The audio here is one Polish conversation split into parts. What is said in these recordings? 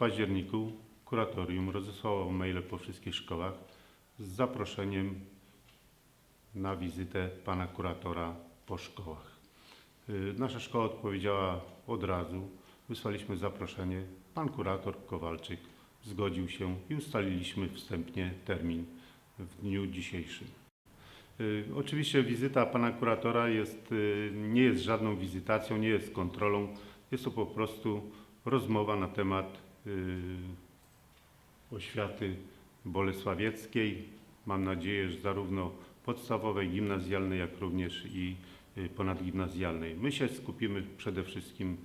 październiku kuratorium rozesłało maile po wszystkich szkołach z zaproszeniem na wizytę pana kuratora po szkołach. Y, Nasza szkoła odpowiedziała od razu. Wysłaliśmy zaproszenie. Pan kurator Kowalczyk zgodził się i ustaliliśmy wstępnie termin w dniu dzisiejszym. Y, Oczywiście wizyta pana kuratora jest, y, nie jest żadną wizytacją, nie jest kontrolą. Jest to po prostu rozmowa na temat oświaty bolesławieckiej. Mam nadzieję, że zarówno podstawowej, gimnazjalnej, jak również i y, ponadgimnazjalnej. My się skupimy przede wszystkim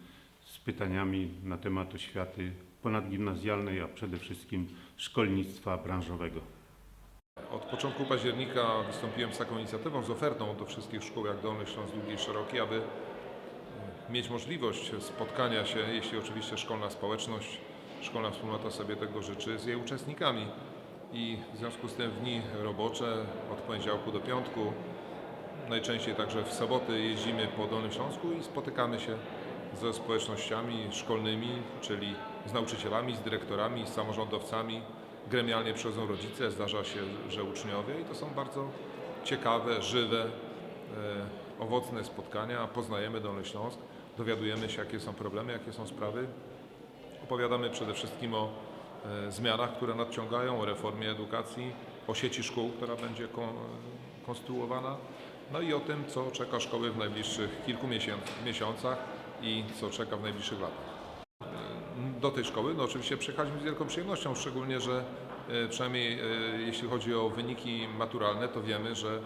z pytaniami na temat oświaty ponadgimnazjalnej, a przede wszystkim szkolnictwa branżowego. Od początku października wystąpiłem z taką inicjatywą, z ofertą do wszystkich szkół jak Dolny Śląsk, Długi i Szeroki, aby e, mieć możliwość spotkania się, jeśli oczywiście szkolna społeczność, szkolna wspólnota sobie tego życzy, z jej uczestnikami. I w związku z tym w dni robocze, od poniedziałku do piątku, najczęściej także w soboty jeździmy po Dolnym Śląsku i spotykamy się ze społecznościami szkolnymi, czyli z nauczycielami, z dyrektorami, z samorządowcami. Gremialnie przychodzą rodzice, zdarza się, że uczniowie i to są bardzo ciekawe, żywe, e, owocne spotkania. Poznajemy Dolny Śląsk, dowiadujemy się, jakie są problemy, jakie są sprawy. Opowiadamy przede wszystkim o e, zmianach, które nadciągają, o reformie edukacji, o sieci szkół, która będzie kon, konstruowana, no i o tym, co czeka szkoły w najbliższych kilku miesiącach i co czeka w najbliższych latach. Do tej szkoły, no oczywiście przyjechaliśmy z wielką przyjemnością, szczególnie, że e, przynajmniej e, jeśli chodzi o wyniki maturalne, to wiemy, że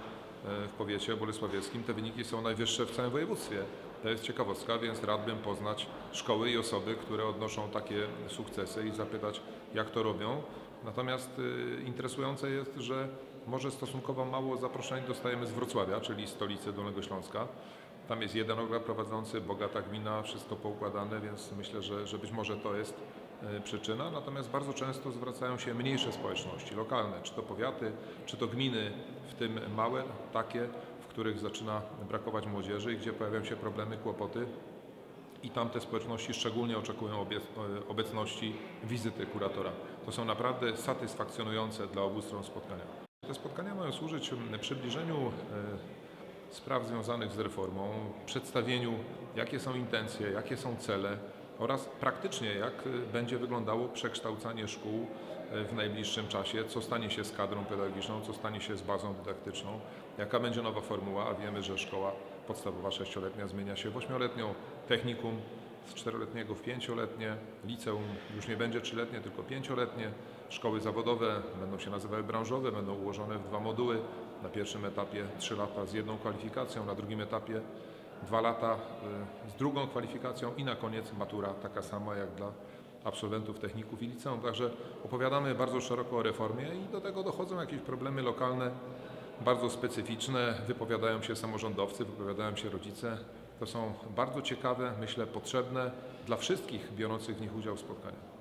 w powiecie bolesławieckim te wyniki są najwyższe w całym województwie. To jest ciekawostka, więc radbym poznać szkoły i osoby, które odnoszą takie sukcesy i zapytać, jak to robią. Natomiast e, interesujące jest, że może stosunkowo mało zaproszeń dostajemy z Wrocławia, czyli stolicy Dolnego Śląska. Tam jest jeden ogród prowadzący, bogata gmina, wszystko poukładane, więc myślę, że, że być może to jest e, przyczyna. Natomiast bardzo często zwracają się mniejsze społeczności, lokalne, czy to powiaty, czy to gminy, w tym małe, takie, w których zaczyna brakować młodzieży i gdzie pojawiają się problemy, kłopoty. I tamte społeczności szczególnie oczekują e, obecności wizyty kuratora. To są naprawdę satysfakcjonujące dla obu stron spotkania. Te spotkania mają służyć przybliżeniu e, spraw związanych z reformą, przedstawieniu, jakie są intencje, jakie są cele oraz praktycznie, jak y, będzie wyglądało przekształcanie szkół y, w najbliższym czasie, co stanie się z kadrą pedagogiczną, co stanie się z bazą dydaktyczną, jaka będzie nowa formuła, a wiemy, że szkoła podstawowa sześcioletnia zmienia się w ośmioletnią, technikum z czteroletniego w pięcioletnie, liceum już nie będzie trzyletnie, tylko pięcioletnie, szkoły zawodowe będą się nazywały branżowe, będą ułożone w dwa moduły, na pierwszym etapie 3 lata z jedną kwalifikacją, na drugim etapie 2 lata y, z drugą kwalifikacją i na koniec matura taka sama jak dla absolwentów techników i liceum. Także opowiadamy bardzo szeroko o reformie i do tego dochodzą jakieś problemy lokalne, bardzo specyficzne. Wypowiadają się samorządowcy, wypowiadają się rodzice. To są bardzo ciekawe, myślę, potrzebne dla wszystkich biorących w nich udział spotkania.